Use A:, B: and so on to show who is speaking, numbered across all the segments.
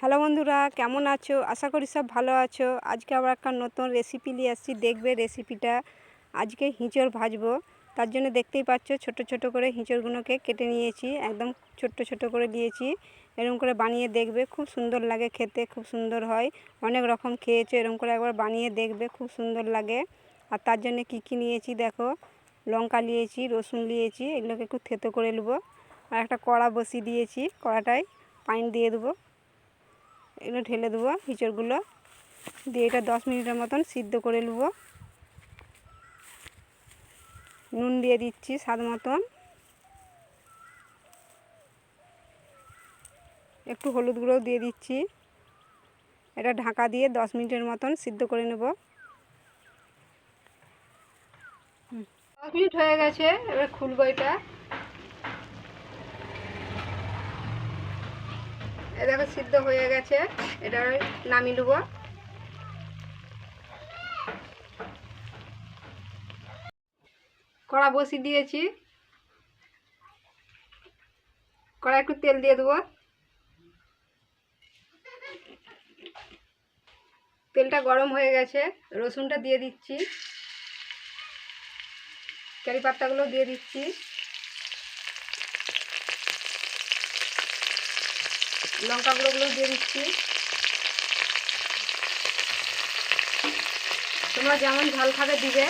A: Hello বন্ধুরা, কেমন আছো? আশা করি সব ভালো আছো। আজকে আবার একটা নতুন রেসিপি নিয়ে আসছি। দেখবে রেসিপিটা আজকে হিঁচড় ভাজবো। তার জন্য দেখতেই পাচ্ছ, ছোট ছোট করে হিঁচড়গুলোকে কেটে নিয়েছি। একদম ছোট্ট ছোট করে দিয়েছি। এরকম করে বানিয়ে দেখবে। খুব সুন্দর লাগে খেতে, খুব সুন্দর হয়। অনেক রকম খেয়েছো, এরকম করে একবার বানিয়ে দেখবে। খুব সুন্দর লাগে। আর তার জন্য কী কী নিয়েছি দেখো? লঙ্কা নিয়েছি, রসুন নিয়েছি, এগুলোকে একটু থেতো করে নেব। আর একটা কড়া বসিয়ে দিয়েছি। কড়াটায় পানি দিয়ে দেবো। এগুলো ঢেলে দেবো, হিঁচড়গুলো। দিয়ে এটা দশ মিনিটের মতন সিদ্ধ করে নেব। নুন দিয়ে দিচ্ছি স্বাদ মতন। একটু হলুদ গুঁড়ো দিয়ে দিচ্ছি। এটা ঢাকা দিয়ে দশ মিনিটের মতন সিদ্ধ করে নেব। দশ মিনিট হয়ে গেছে, এবার খুলবো এটা। এ দেখো, সিদ্ধ হয়ে গেছে। এটা নামিয়ে নেব। কড়া বসি দিয়েছি। কড়া একটু তেল দিয়ে দেবো। তেলটা গরম হয়ে গেছে। রসুনটা দিয়ে দিচ্ছি। কারি পাত্তাগুলো দিয়ে দিচ্ছি। লঙ্কা গুঁড়োগুলো দিয়ে দিচ্ছি। তোমরা যেমন ঝাল খাবে দিবে।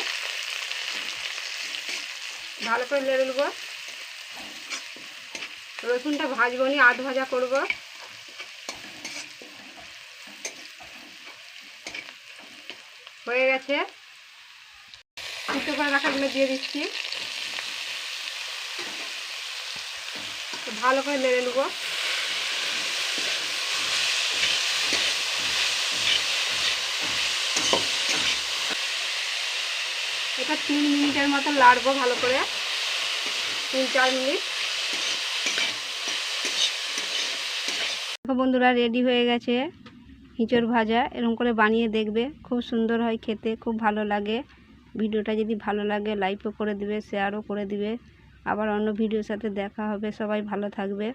A: ভালো করে লেড়ে নেব। রসুনটা ভাজবো নি, আধ ভাজা করব। হয়ে গেছে। সিদ্ধ করে রাখাগুলো দিয়ে দিচ্ছি। ভালো করে লেড়ে নেব। এটা তিন মিনিটের মতো লাড়বো ভালো করে। তিন, চার মিনিট। বন্ধুরা রেডি হয়ে গেছে হিঁচড় ভাজা। এরকম করে বানিয়ে দেখবে। খুব সুন্দর হয় খেতে, খুব ভালো লাগে। ভিডিওটা যদি ভালো লাগে লাইকও করে দিবে শেয়ারও করে দিবে। আবার অন্য ভিডিওর সাথে দেখা হবে। সবাই ভালো থাকবে।